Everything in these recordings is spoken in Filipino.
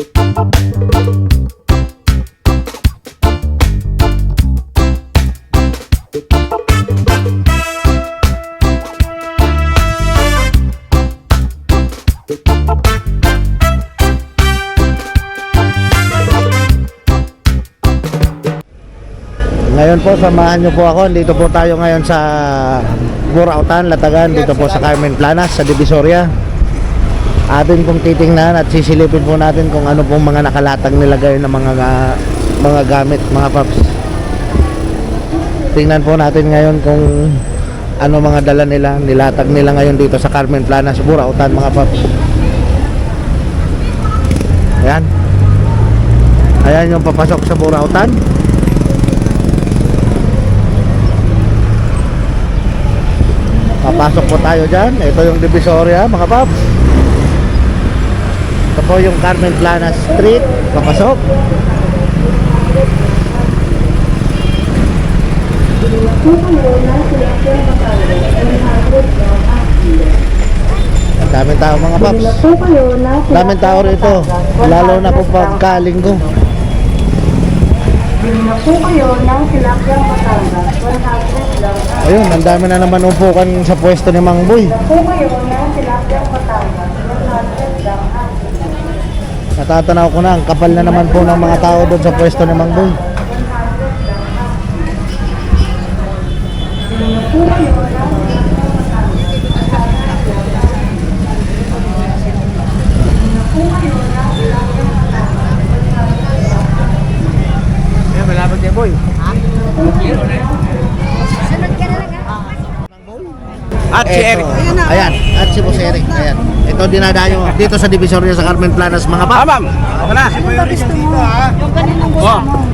Ngayon po, samahan niyo po ako. Dito po tayo ngayon sa Burautan, Latagan, dito po sa Carmen Planas, sa Divisoria. Atin pong titingnan at sisilipin po natin kung ano pong mga nakalatag nilagay ng mga ga- mga gamit, mga paps. Tingnan po natin ngayon kung ano mga dala nila, nilatag nila ngayon dito sa Carmen Planas, Burautan, mga paps. Ayan. Ayan yung papasok sa Burautan. Papasok po tayo dyan. Ito yung Divisoria, mga paps. Ito po yung Carmen Planas Street. Papasok. Daming tao mga paps. Daming tao rito. Lalo na po pagkalinggo. na po kayo ng Silakyang Batangas. 100 lang. Ayun, ang dami na naman umpukan sa pwesto ni Mang Boy. Po kayo ng Silakyang Natatanaw ko na, ang kapal na naman po ng mga tao doon sa pwesto ni Mang Boy. Ayan, malapit niya, boy. At si Eric. Ayan, at si Boss Eric. Ayan. Ito dinadayo dito sa Divisoria sa Carmen Planas, mga Ah, pa. ma'am. Ako na. Yung kaninang gusto Oh. mo.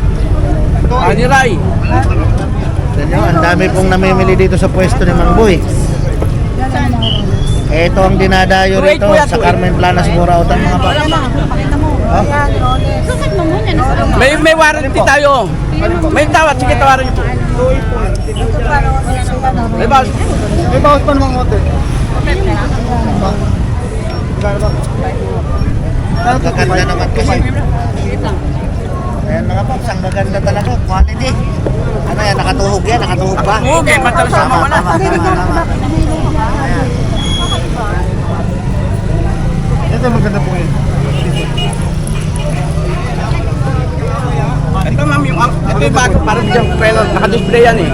Ani Rai. Ganyan, ang dami pong namimili dito sa pwesto ni Mang Boy. Ito ang dinadayo rito sa. Carmen Planas, Burautan, mga pa. Loob. May may warranty tayo. May tawad. Sige, po. Ito ano, May bawas. May bawas pa namang konti. Ang gaganda naman kasi. Ayan mga paps, ang gaganda talaga. Quality. Ano yan, nakatuhog yan, nakatuhog ba? Okay, matalas na Tama, mawala. tama, tama, tama. Ayan. Ito maganda po yun. Ito ma'am, yung, ito yung bago. Parang dyan, pero naka-display yan eh.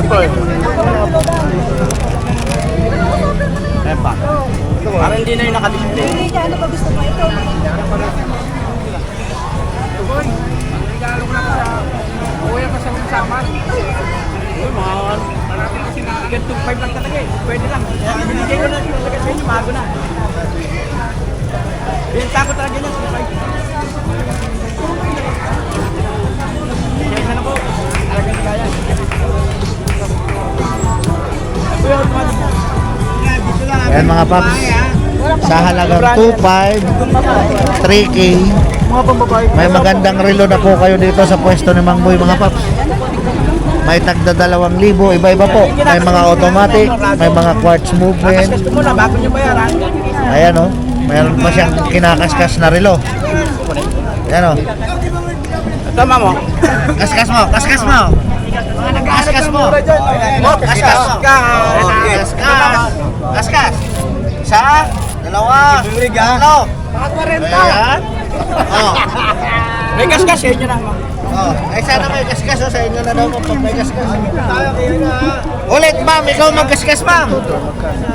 Ito eh. Ayan pa. Parang hindi na yung naka-display. Ano ba gusto mo ito? Uy, mga marami kasi na hanggang 2.5 lang talaga eh. Pwede lang. Binigay ko na talaga sa inyo, bago na. Binta ko talaga yan, 2.5. Ayan mga paps. Sa halagang 2.5, 3K, Mga pambabae. may magandang relo na po kayo dito sa pwesto ni Mang Boy mga paps. May tagda dalawang libo, iba-iba po. May mga automatic, may mga quartz movement. Ayan o, mayroon pa siyang kinakaskas na relo. Ayan o, oh. kaskas mo, kaskas mo. Kaskas mo. Oh, kaskas mo. Kaskas. Kaskas. Isa, dalawa, tatlo. Ayan. Oh. May kaskas, yun lang, ma'am. Oh, ay sana may kaskas oh, sa inyo na daw pag may kaskas. Ulit ma'am, ikaw magkaskas ma'am.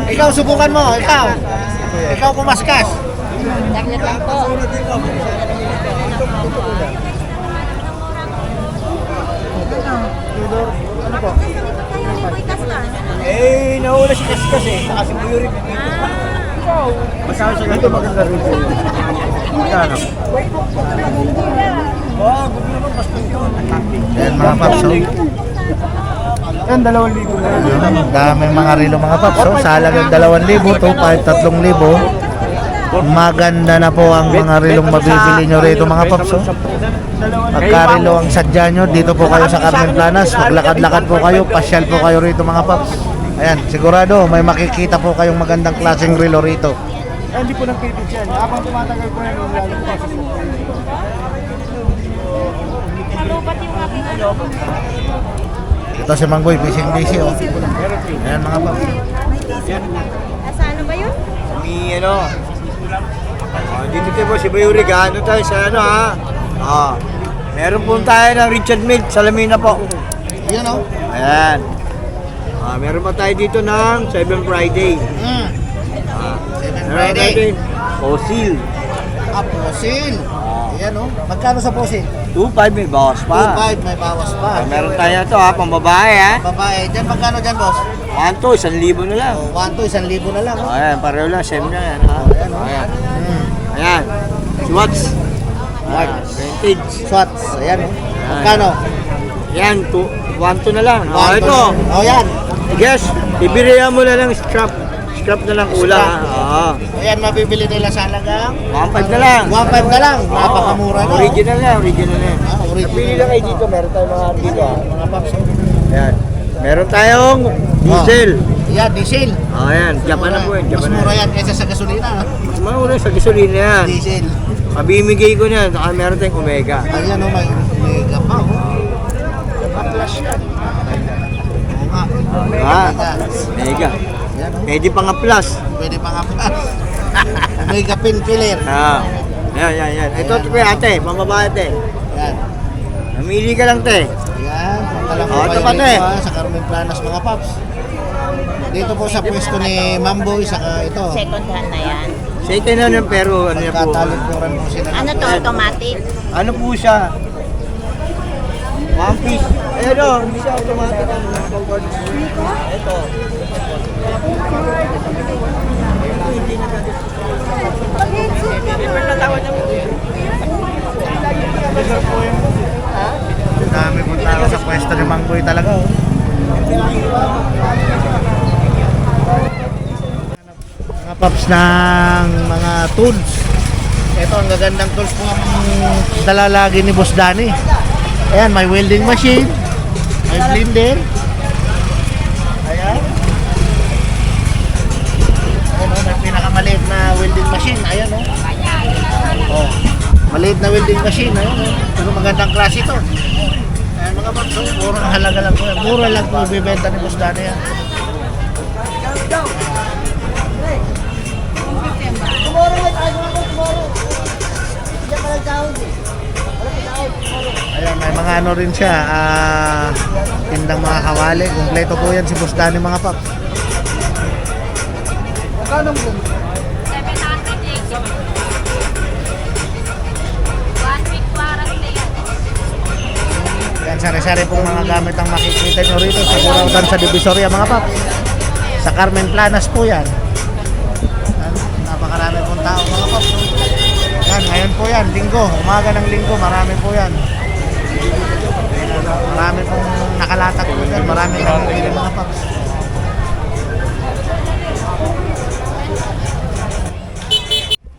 Ikaw subukan mo, ikaw. Ikaw kumaskas. Saglit lang po. Eh, nauna si kaskas eh. Saka si Buyuri. Magkano siya ganito maganda rin po. Magkano? Oh, gusto naman, mas yun. Ayan mga paps oh. Yan, dalawang libo na. Ang daming mga relo mga paps oh. Sa halagang 2,000, 2,500, 3,000. Maganda na po ang mga relong mabibili nyo rito mga paps oh. Pagka relo ang sadya nyo, dito po kayo sa Carmen Planas. Maglakad-lakad po kayo, pasyal po kayo rito mga paps. Ayan, sigurado may makikita po kayong magandang klaseng relo rito. Eh, hindi po nagpipit yan. Habang tumatagal po yan, lalo po sa. Ito si Mangboy, busy busy oh. Ayan mga paps. Nasa ano ba yun? May ano. Oh, dito tayo po si Bayuri Ano tayo sa ano ha? Ah. Meron po tayo ng Richard Milk sa Lamina po. Yan oh. Ayan. Ah, meron pa tayo dito ng 7 Friday. Mm. Ah. Seven meron Friday. tayo Fossil. Ah, posil. Ayan oh. Magkano sa posil? 2.5 may bawas pa. 2.5, may bawas pa. Ah, meron tayo ito ha, pang babae ha. Babae, dyan magkano dyan boss? 1 to, 1,000 na lang. Oh, 1 to 1,000 na lang oh. Ayan, pareho lang, same na yan ha. Ayan. Mm. Ayan. Swatch. Ayan, vintage. Shots, ayan oh. Magkano? Yan, 2, 1 to na lang. Oh, to- ito. Oh, yan. Guess, ibirihan mo na lang scrap. Scrap na lang ula. ha? Oo. Ayan, mabibili nila sa halagang 1.5 na lang. 1.5 na lang. Napakamura na. oh. Original na, original na. Ah, original. Pili lang kayo dito, meron tayong mga dito. ha. Mga paps. oh. Ayan. Meron tayong diesel. Yan, diesel. Oh, ayan, Japan na po yan. Mas Japan na. mura yan kaysa sa gasolina. ah. Mas mura sa gasolina yan. Diesel. Mabimigay ko na, saka meron tayong Omega. Ayan o, may mega pa o. Naka-flash yan. Oo nga. Ah, Omega. Yan o. Pwede pa nga plus. Pwede pa nga pa. Mega pin filler. Ah. Yan, yan, yan. Ito, ito po yung ate, pambabae ate. Yan. Namili ka lang te. Yan. Lang po Oh, kayo ito pa, dito te. ha, sa Carmen Planas mga paps. Dito po sa pwesto ni Mamboy, saka ito. Second hand na yan. Second na yan, pero ano yan po. Pagkatalikuran po sila. Ano to, automatic? Ano po siya? One piece. Eh, ano, hindi siya automatic. Ano. Ito. Dami po tao sa pwesto ni Mamboy talaga. Mga paps ng mga tools. Ito ang gagandang tools po ang dala lagi ni Boss Danny. Ayan, may welding machine, may blender. Ayan. Ayan oh, may pinakamaliit na welding machine. Ayan oh. Oh, maliit na welding machine. Ayan oh. Pero magandang klase ito. Ayan mga paps, oh, murang halaga lang po. Mura lang po ibibenta ni Boss Danny yan. Ayan, may mga ano rin siya, ah, tindang mga kawali. Kompleto po yan si Boss Danny mga paps. Magkano po? Sari-sari pong mga gamit ang makikita nyo rito sa Burautan sa Divisoria mga paps. Sa Carmen Planas po yan. Yan, napakarami pong tao mga paps. Yan, ngayon po yan, linggo. Umaga ng linggo, marami po yan. Marami pong nakalatak po yan. Marami namimili mga paps.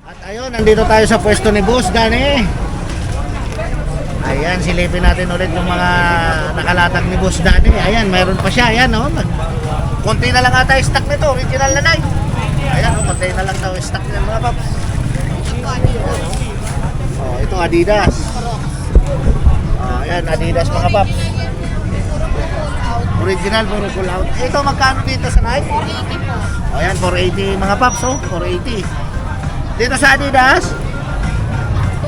At ayun, nandito tayo sa pwesto ni Boss Dani. Ayan, silipin natin ulit yung mga nakalatag ni Boss Dani. Ayan, mayroon pa siya. Ayan, oh. Mag konti na lang ata yung stock nito. Original na nine. Ayan, oh. Konti na lang daw stock niya mga paps. Oh, ito Adidas. Oh, ayan, Adidas mga paps. Original, puro pull out. Ito, magkano dito sa Nike? 480 po. Oh, ayan, 480 mga paps, oh. 480. Dito sa Adidas?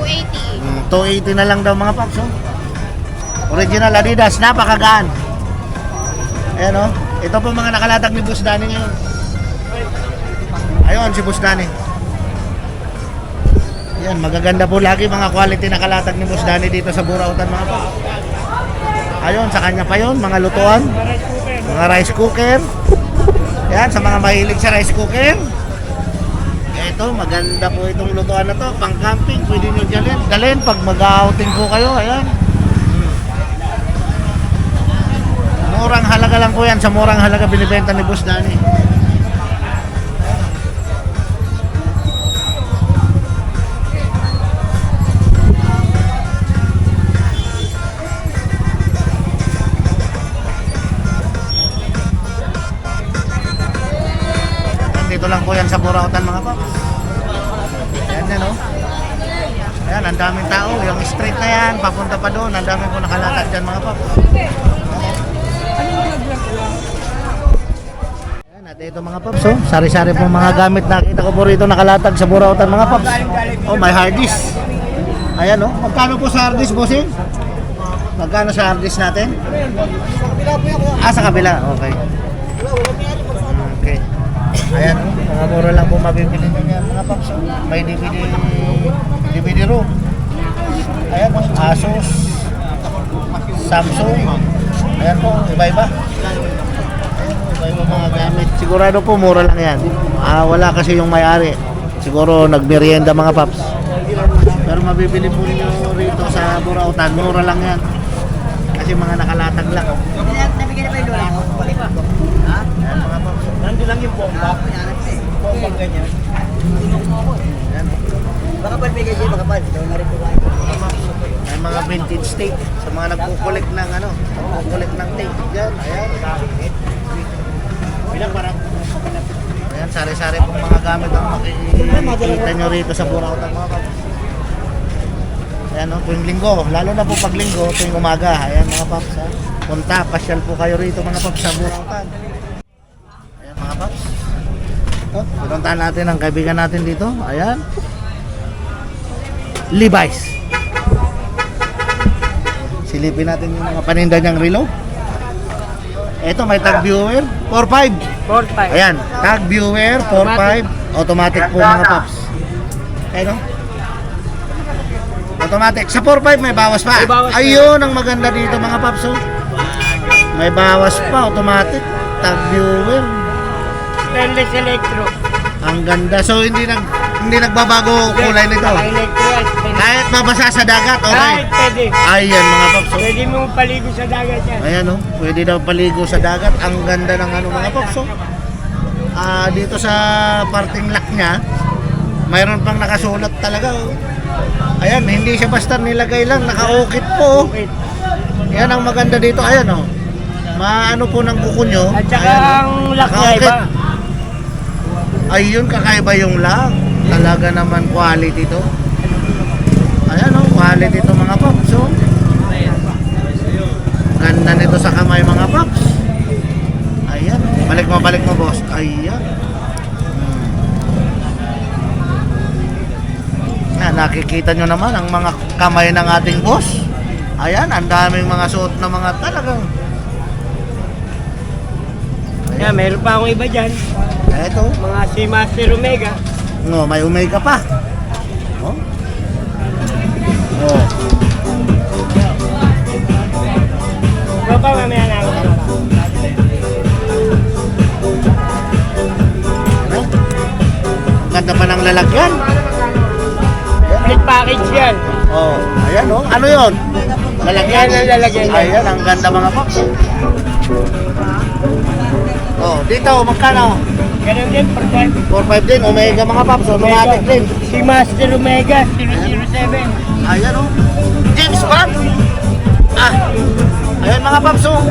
280. Mm, 280 na lang daw mga paps, oh. Original Adidas, napakagaan. Ayan, oh. Ito po mga nakalatag ni Boss Danny ngayon. Ayun, si Boss Danny. Yan, magaganda po lagi mga quality na kalatag ni Boss Danny dito sa Burautan mga paps. Ayun, sa kanya pa yun, mga lutuan. Mga rice cooker. Yan, sa mga mahilig sa rice cooker. Ito, maganda po itong lutuan na to. Pang camping, pwede nyo dalhin. Dalhin pag mag-outing po kayo. Ayan. Murang halaga lang po yan. Sa murang halaga binibenta ni Boss Danny. Dito lang po yan sa Burautan mga paps. Ang daming tao. Yung street na yan, papunta pa doon. Ang daming po nakalatag dyan mga paps. Ayan, at ito mga paps, oh. Sari-sari po mga gamit nakita ko po rito nakalatag sa Burautan mga paps. Oh, may hard. Ayan, oh. Magkano po sa hard disk, bossing? Magkano sa hard disk natin? Ah, sa kabila. Okay. Ayan, oh. mga mura lang po mabibili nyo yan, mga paps. oh. May DVD, DVD room. Ayan po, Asus, Samsung. Ayan po, iba-iba. Iba-iba mga gamit. Sigurado po, mura lang yan. Ah, wala kasi yung may-ari. Siguro nagmerienda mga paps. Pero mabibili po niyo rito sa Burautan, mura lang yan. Kasi mga nakalatag lang. Nabigyan na ba yung lola ko? Ayan mga paps. Nandun lang yung bomba. Bomba ganyan. Ayan. Baka pa bigay siya, baka pa. Ito na rin po kayo. May mga vintage tape sa mga nagkukulik ng ano, nagkukulik ng tape. Yan, ayan. Bilang parang Ayan, sari-sari pong mga gamit ang makikita nyo rito sa Burautan mga paps. Ayan, no, tuwing linggo, lalo na po pag linggo, tuwing umaga. Ayan mga paps, ha. Punta, pasyal po kayo rito mga paps sa Burautan. Ayan mga paps. Ito, pinuntahan natin ang kaibigan natin dito. Ayan. Levi's. Silipin natin yung mga paninda niyang relo. Ito may tag viewer, 4.5. 4-5. Ayan, tag viewer, 4.5. Automatic po mga paps. Ayan o. Automatic. Sa 4.5 may bawas pa. May bawas pa. Ayun ang maganda dito mga paps. Oh. May bawas pa, automatic. Tag viewer. Stainless electro. Ang ganda. So hindi nag hindi nagbabago kulay nito. Yan. stainless. Kahit mabasa sa dagat, okay. Kahit pwede. Ayan mga paps. oh. Pwede mo paligo sa dagat yan. Ayan oh, pwede daw paligo sa dagat. Ang ganda ng ano mga pops oh. Ah, dito sa parting lock niya, mayroon pang nakasulat talaga oh. Ayan, hindi siya basta nilagay lang, nakaukit po. oh. Okay. Yan ang maganda dito, ayan oh. Maano po ng kuko nyo. At saka Ayan, oh. ang lock niya Nakaukit. iba. Ayun, kakaiba yung lock. Talaga naman quality to. Ayan oh, quality to mga pops oh. Ganda nito sa kamay mga paps. Ayan. Balik mo, balik mo boss. Ayan. Hmm. Yan, nakikita nyo naman ang mga kamay ng ating boss. Ayan, ang daming mga suot na mga talagang. Yan, meron pa akong iba dyan. Eto. Mga si Master Omega. No, may omega pa. Oh. Oh. Ikaw pa mamaya na ako. Ano? Ganda pa ng lalagyan. Split package yan. Oh, ayan oh. Ano 'yon? Lalagyan. Yan ang lalagyan. Ayan, ang ganda mga paps. Oh, dito magkano? Ganun din, per 4.5 din, Omega mga paps, automatic din. Si Master Omega, 007. Ayan oh. James Bond. Ah. Ayan mga paps oh.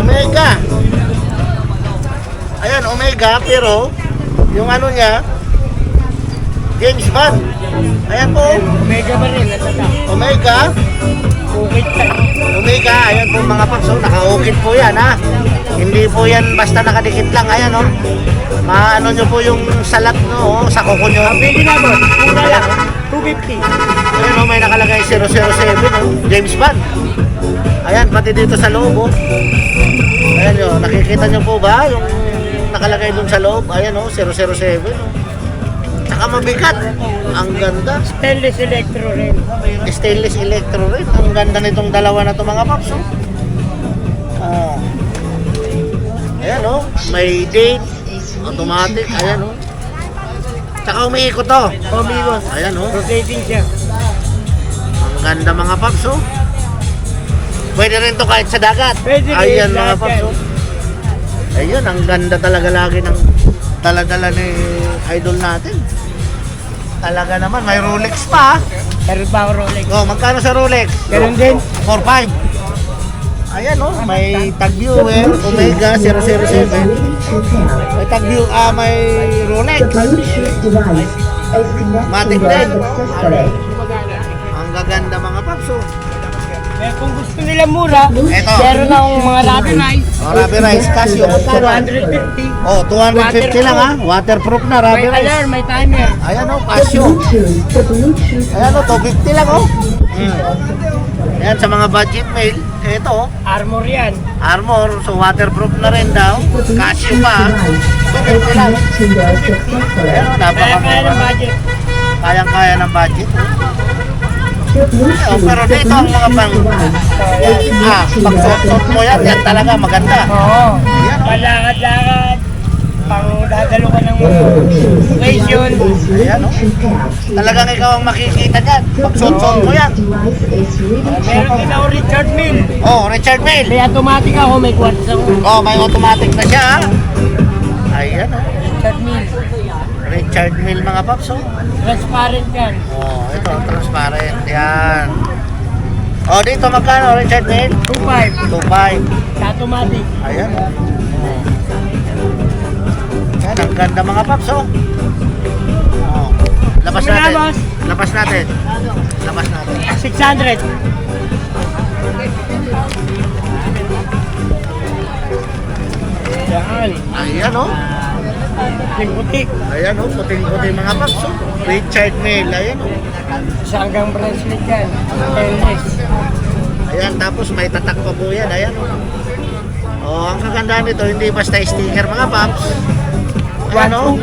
Omega. Ayan, Omega pero yung ano niya James Bond. Ayan po. oh. Omega pa rin. Omega. Omega, ayan po mga paps, oh, nakaukit po yan ha. Hindi po yan basta nakadikit lang, ayan oh. Maano nyo po yung salat no, oh, sa kuko nyo. Ang pili na boss, mura lang. 250. Ayan oh, may nakalagay 007 oh, James Bond. Ayan, pati dito sa loob oh. Ayan nyo, nakikita nyo po ba yung nakalagay dun sa loob? Ayan oh, 007 oh. Tsaka mabigat. Ang ganda. Stainless electro rin. Stainless electro rin. Ang ganda nitong dalawa na to mga paps. Oh. Ah. Ayan oh, may date, automatic, ayan oh. Tsaka umiikot to. Pomigos. Ayan oh, Rotating siya. ang ganda mga paps oh. Pwede rin to kahit sa dagat. Pwede rin, Ayan mga paps yan. oh. Ayun, ang ganda talaga lagi ng dala-dala ni idol natin. Talaga naman, may Rolex pa. ah. Meron pa Rolex. Oh, magkano sa Rolex? Ganun din. 4.5. Ayan oh, may tag viewer, Omega 007. May tag view, ah, may Rolex. Matic din. Ang gaganda mga paps. Oh. Eh, kung gusto nila mura, Eto. meron akong mga rabbit rice. Oh, Rabi Rice Casio. magkano? 250. Oh, 250 lang ha. Waterproof na May Rabi Rice. alarm, may timer. Ayan oh, Casio. Ayan oh, 250 lang oh. Mm. Ayan sa mga budget mail. Ito oh, Armor yan. armor. So waterproof na rin daw. Bluetooth pa. is 250 lang. connected successfully. Ayan oh, Kaya kaya ng napakamura. budget. Kayang-kaya ng budget. Oh, Bluetooth, pero dito ang mga pang... Ah, pag suot mo yan, yan talaga maganda. Oo. Ayan oh. Pang dadalo ka ng ready Ayan, oh. to pair. Talagang ikaw ang makikita dyan. Pag suot mo yan. To Meron din ako Richard Mill. Oh, Richard Mail. May automatic ako, may quartz ako. Oh, may automatic na siya. ah. Ayan oh. Richard Mill. Richard Mill mga paps oh. Transparent yan. Oh, ito transparent. Yan. Oh, dito magkano Richard Mill? 2.5. 2.5. Sa automatic. Ayan. oh. Ang ganda mga paps oh. Oh. Labas natin. Labas natin. Labas natin. 600. Yan. Ayan oh. Yung puti. Ayan oh, puting-puti mga paps oh. Richard Mill. Ayan oh. Isa hanggang bracelet yan. Stainless. Ayan, tapos may tatak pa po yan. Ayan oh. Oh, ang kagandahan nito, hindi basta sticker mga paps. Ano? two.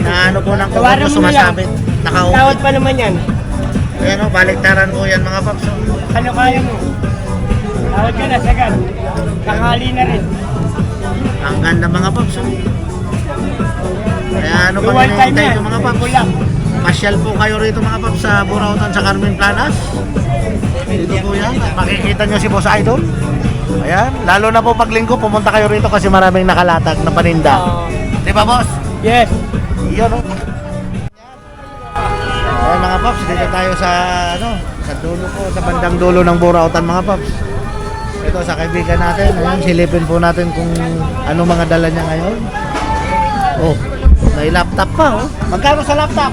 Na ano po ng Tawaran kubo mo sumasabit. Tawad pa naman yan. Ayan oh, baliktaran po yan mga paps. oh. Ano kaya mo? Tawad ka na, sagad. Tanghali na rin. Ang ganda mga paps. oh. Kaya ano pa Dual time hinihintay yan. nyo mga paps? Bulak. Pasyal po kayo rito mga paps sa Burautan sa Carmen Planas. Dito po yan. At makikita nyo si Boss Idol. Ayan. Lalo na po pag linggo, pumunta kayo rito kasi maraming nakalatag na paninda. Oo. Di ba boss? Yes. Iyon oh. Ayan mga paps, dito tayo sa ano, sa dulo po, sa bandang dulo ng Burautan mga paps. Ito sa kaibigan natin, ayun, silipin po natin kung ano mga dala niya ngayon. Oh, may laptop pa oh. Magkano sa laptop?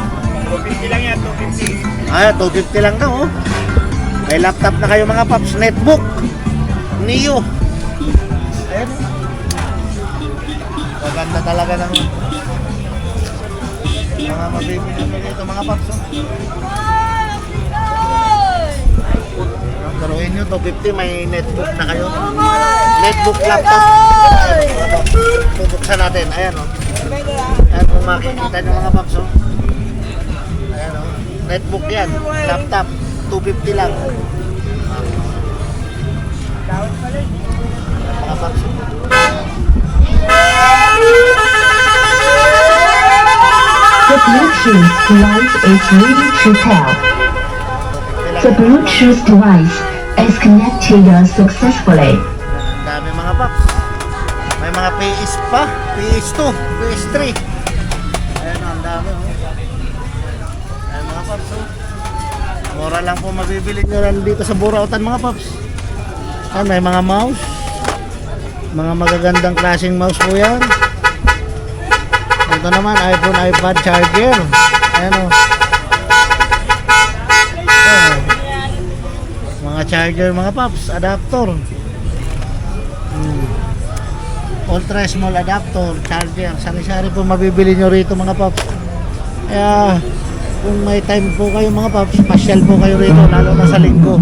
250 lang yan, 250. Ay, 250 lang daw oh. May laptop na kayo mga paps, netbook. Neo. Maganda talaga ng mga mabibili nyo dito mga paps oh. Turuin nyo, 250 may netbook na kayo. Netbook laptop. Bubuksan natin, ayan oh. Ayan kung makikita nyo mga paps oh. Ayan oh. Netbook yan, laptop, 250 lang. Mga paps oh. The Bluetooth device is ready to pair. 250 The. Bluetooth device is connected successfully. Dami mga paps. May mga PS pa, PS2, PS3. Ayan, ang dami oh. Ayan mga paps oh. Mura lang po mabibili nyo dito sa Burautan mga paps. Ayan, may mga mouse. Mga magagandang klaseng mouse po yan. Ito naman, iPhone, iPad charger. Ayan. Mga charger mga paps, adapter. Hmm. Ultra small adapter, charger, sari-sari po mabibili nyo rito mga paps. Kaya kung may time po kayo mga paps, pasyal po kayo rito lalo na sa linggo.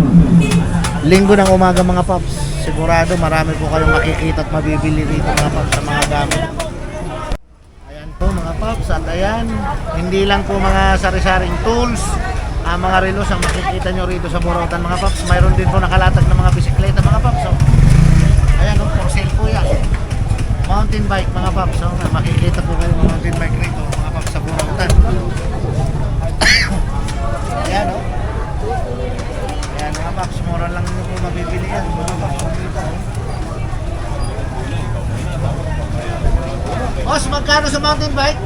Linggo ng umaga mga paps. Sigurado marami po kayong makikita at mabibili rito mga paps sa mga gamit. Ayan po mga paps at ayan, hindi lang po mga sari-saring tools, ah, mga relos ang makikita nyo rito sa Burautan mga paps. Mayroon din po nakalatag ng mga bisikleta mga paps. Oh. Ayan oh, for sale po yan. Mountain bike mga paps. Oh. Makikita po kayo mountain bike rito mga paps sa Burautan. Ayan oh. Ayan mga paps, mura lang nyo po mabibili yan. Mga paps, dito, oh. Boss, magkano sa mountain bike?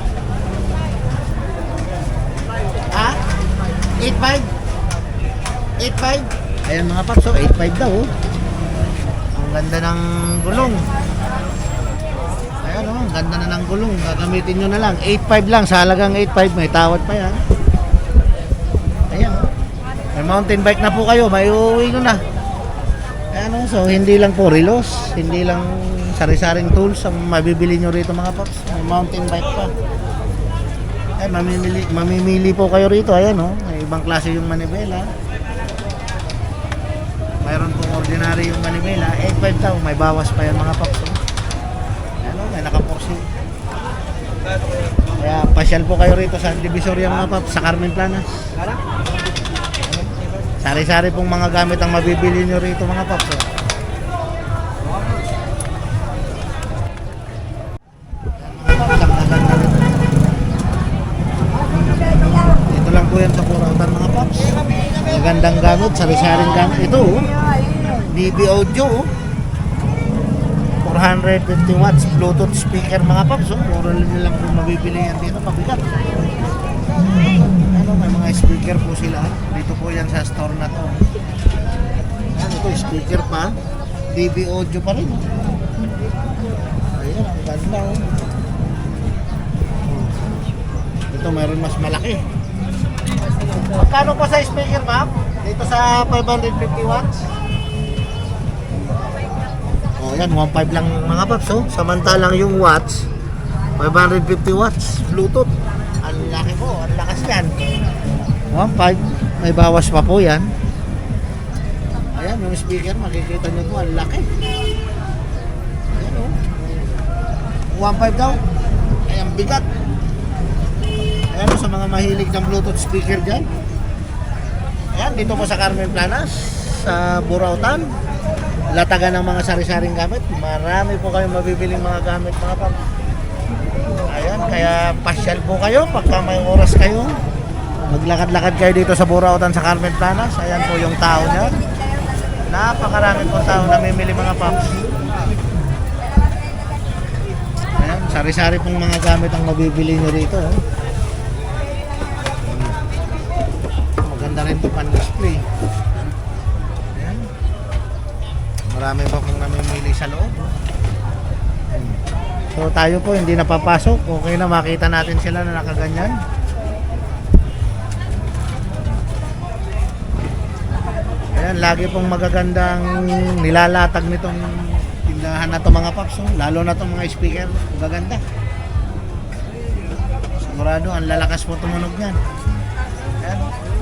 Ha? 8.5? 8.5? Ayan mga paps, oh, 8.5 daw oh. Ang ganda ng gulong. Ayan o, ganda na ng gulong. Gagamitin nyo na lang. 8.5 lang. Sa halagang 8.5, may tawad pa yan. Ayan o. May mountain bike na po kayo. May uuwi nyo na. Ayan o, so hindi lang po relos. Hindi lang sari-saring tools ang mabibili nyo rito mga paps. May mountain bike pa. Ay, mamimili, mamimili po kayo rito. Ayan o, may ibang klase yung manibela. Mayroon pong ordinary yung manibela. 8.5 daw. May bawas pa yan mga paps. oh. Ano, may nakaporsi. Kaya pasyal po kayo rito sa Divisoria mga paps, sa Carmen Planas. Sari-sari pong mga gamit ang mabibili nyo rito mga paps. oh. Mga paps, ang gaganda rin. Dito lang po yan sa Purautan mga paps. Magandang gamit, sari-saring gamit. Ito oh. DB audio oh. 450 watts Bluetooth speaker mga paps. Oh. Mura lang lang po mabibili yan dito. Mabigat. Ano, may mga speaker po sila. Dito po yan sa store na to. Ano to, speaker pa. DB audio pa rin. Ayan, ang ganda oh. Ito mayroon mas malaki. Magkano po sa speaker, ma'am? Dito sa 550 watts? Oh, yan, 1.5 lang mga paps, oh. Samantalang yung watts, 550 watts, Bluetooth. Ang laki po, ang lakas yan. 1.5, may bawas pa po yan. Ayan, yung speaker, makikita nyo po, ang laki. Ayan, oh. 1.5 daw. Ay, ang bigat. Ayan sa mga mahilig ng Bluetooth speaker dyan. Ayan, dito po sa Carmen Planas, sa Burautan. Latagan ng mga sari-saring gamit. Marami po kayong mabibiling mga gamit mga pang. Ayan, kaya pasyal po kayo pagka may oras kayo. Maglakad-lakad kayo dito sa Burautan sa Carmen Planas. Ayan po yung tao niya. Napakarami po tao namimili mga paps. Ayan, sari-sari pong mga gamit ang mabibili nyo rito. Oh. Maganda rin ito pan-display. Ayan. Marami pa pong namimili sa loob. Ayan. So tayo po hindi napapasok. Okay na makita natin sila na nakaganyan. Ayan, lagi pong magagandang nilalatag nitong tindahan na to mga paps. oh. Lalo na tong mga speaker. Magaganda. Sigurado, ang lalakas po tumunog niyan. Ayan.